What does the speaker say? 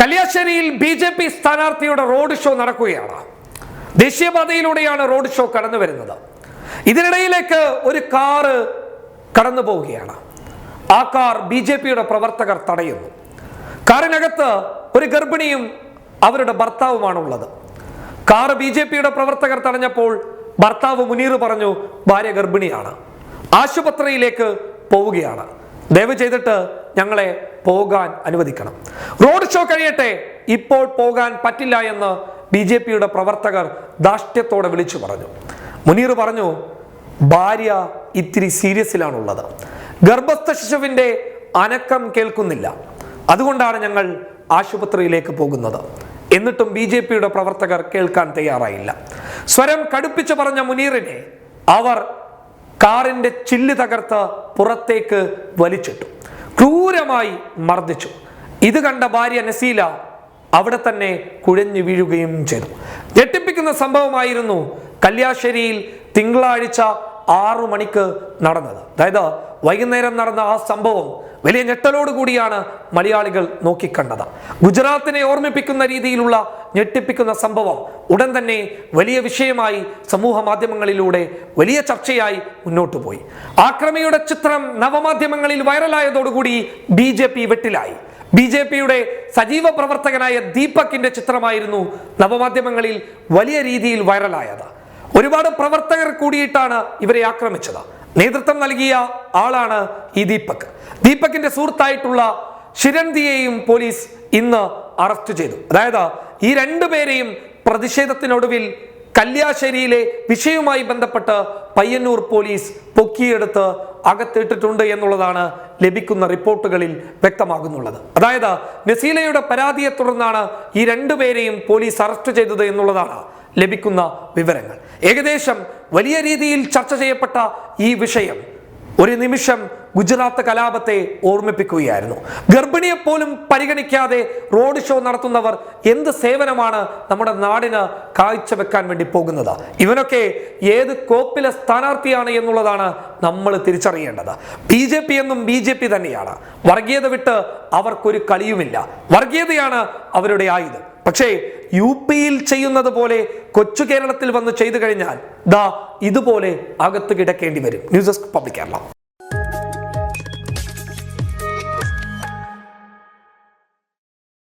കല്യാശ്ശേരിയിൽ B J P സ്ഥാനാർത്ഥിയുടെ road show നടക്കുകയാണ്. ദേശീയപാതയിലൂടെയാണ് റോഡ് ഷോ കടന്നു വരുന്നത്. ഇതിനിടയിലേക്ക് ഒരു കാറ് കടന്നു പോവുകയാണ്. ആ കാർ ബി ജെ പിയുടെ പ്രവർത്തകർ തടയുന്നു. കാറിനകത്ത് ഒരു ഗർഭിണിയും അവരുടെ ഭർത്താവുമാണുള്ളത്. കാർ ബി ജെ പിയുടെ പ്രവർത്തകർ തടഞ്ഞപ്പോൾ ഭർത്താവ് മുനീർ പറഞ്ഞു ഭാര്യ ഗർഭിണിയാണ്. ആശുപത്രിയിലേക്ക് പോവുകയാണ്. ദയവ് ചെയ്തിട്ട് ഞങ്ങളെ പോകാൻ അനുവദിക്കണം. റോഡ് ഷോ കഴിയട്ടെ. ഇപ്പോൾ പോകാൻ പറ്റില്ല എന്ന് ബി ജെ പിയുടെ പ്രവർത്തകർ ധാഷ്ട്യത്തോടെ വിളിച്ചു പറഞ്ഞു. മുനീർ പറഞ്ഞു ഭാര്യ ഇത്തിരി സീരിയസിലാണുള്ളത്. ഗർഭസ്ഥ ശിശുവിന്റെ അനക്കം കേൾക്കുന്നില്ല. അതുകൊണ്ടാണ് ഞങ്ങൾ ആശുപത്രിയിലേക്ക് പോകുന്നത്. എന്നിട്ടും ബി ജെ പിയുടെ പ്രവർത്തകർ കേൾക്കാൻ തയ്യാറായില്ല. സ്വരം കടുപ്പിച്ചു പറഞ്ഞ മുനീറിനെ അവർ കാറിന്റെ ചില്ല് തകർത്ത് പുറത്തേക്ക് വലിച്ചിട്ടു. ക്രൂരമായി മർദ്ദിച്ചു. ഇത് കണ്ട ഭാര്യ നസീല അവിടെ തന്നെ കുഴഞ്ഞു വീഴുകയും ചെയ്തു. ഞെട്ടിപ്പിക്കുന്ന സംഭവമായിരുന്നു കല്യാശ്ശേരിയിൽ തിങ്കളാഴ്ച ആറു മണിക്ക് നടന്നത്. അതായത് വൈകുന്നേരം നടന്ന ആ സംഭവം വലിയ ഞെട്ടലോടുകൂടിയാണ് മലയാളികൾ നോക്കിക്കണ്ടത്. ഗുജറാത്തിനെ ഓർമ്മിപ്പിക്കുന്ന രീതിയിലുള്ള ഞെട്ടിപ്പിക്കുന്ന സംഭവം ഉടൻ തന്നെ വലിയ വിഷയമായി സമൂഹ മാധ്യമങ്ങളിലൂടെ വലിയ ചർച്ചയായി മുന്നോട്ടു പോയി. ആക്രമിയുടെ ചിത്രം നവമാധ്യമങ്ങളിൽ വൈറലായതോടുകൂടി ബി ജെ പി വെട്ടിലായി. ബി ജെ പിയുടെ സജീവ പ്രവർത്തകനായ ദീപക്കിന്റെ ചിത്രമായിരുന്നു നവമാധ്യമങ്ങളിൽ വലിയ രീതിയിൽ വൈറലായത്. ഒരുപാട് പ്രവർത്തകർ കൂടിയിട്ടാണ് ഇവരെ ആക്രമിച്ചത്. നേതൃത്വം നൽകിയ ആളാണ് ഈ ദീപക്. ദീപകിന്റെ സുഹൃത്തായിട്ടുള്ള ശിരന്തിയെയും പോലീസ് ഇന്ന് അറസ്റ്റ് ചെയ്തു. അതായത് ഈ രണ്ടുപേരെയും പ്രതിഷേധത്തിനൊടുവിൽ കല്യാശ്ശേരിയിലെ വിഷയവുമായി ബന്ധപ്പെട്ട് പയ്യന്നൂർ പോലീസ് പൊക്കിയെടുത്ത് അകത്തിട്ടിട്ടുണ്ട് എന്നുള്ളതാണ് ലഭിക്കുന്ന റിപ്പോർട്ടുകളിൽ വ്യക്തമാകുന്നുള്ളത്. അതായത് നസീലയുടെ പരാതിയെ തുടർന്നാണ് ഈ രണ്ടുപേരെയും പോലീസ് അറസ്റ്റ് ചെയ്തത് എന്നുള്ളതാണ് ലഭിക്കുന്ന വിവരങ്ങൾ. ഏകദേശം വലിയ രീതിയിൽ ചർച്ച ചെയ്യപ്പെട്ട ഈ വിഷയം ഒരു നിമിഷം ഗുജറാത്ത് കലാപത്തെ ഓർമ്മിപ്പിക്കുകയായിരുന്നു. ഗർഭിണിയെ പോലും പരിഗണിക്കാതെ റോഡ് ഷോ നടത്തുന്നവർ എന്ത് സേവനമാണ് നമ്മുടെ നാടിന് കാഴ്ചവെക്കാൻ വേണ്ടി പോകുന്നത്? ഇവനൊക്കെ ഏത് കോപ്പിലെ സ്ഥാനാർത്ഥിയാണ് എന്നുള്ളതാണ് നമ്മൾ തിരിച്ചറിയേണ്ടത്. ബി ജെ പി എന്നും ബി ജെ പി തന്നെയാണ്. വർഗീയത വിട്ട് അവർക്കൊരു കളിയുമില്ല. വർഗീയതയാണ് അവരുടെ ആയുധം. പക്ഷേ യു പിയിൽ ചെയ്യുന്നത് പോലെ കൊച്ചു കേരളത്തിൽ വന്ന് ചെയ്തു കഴിഞ്ഞാൽ ദാ ഇതുപോലെ അകത്ത് കിടക്കേണ്ടി വരും. News desk public Kerala.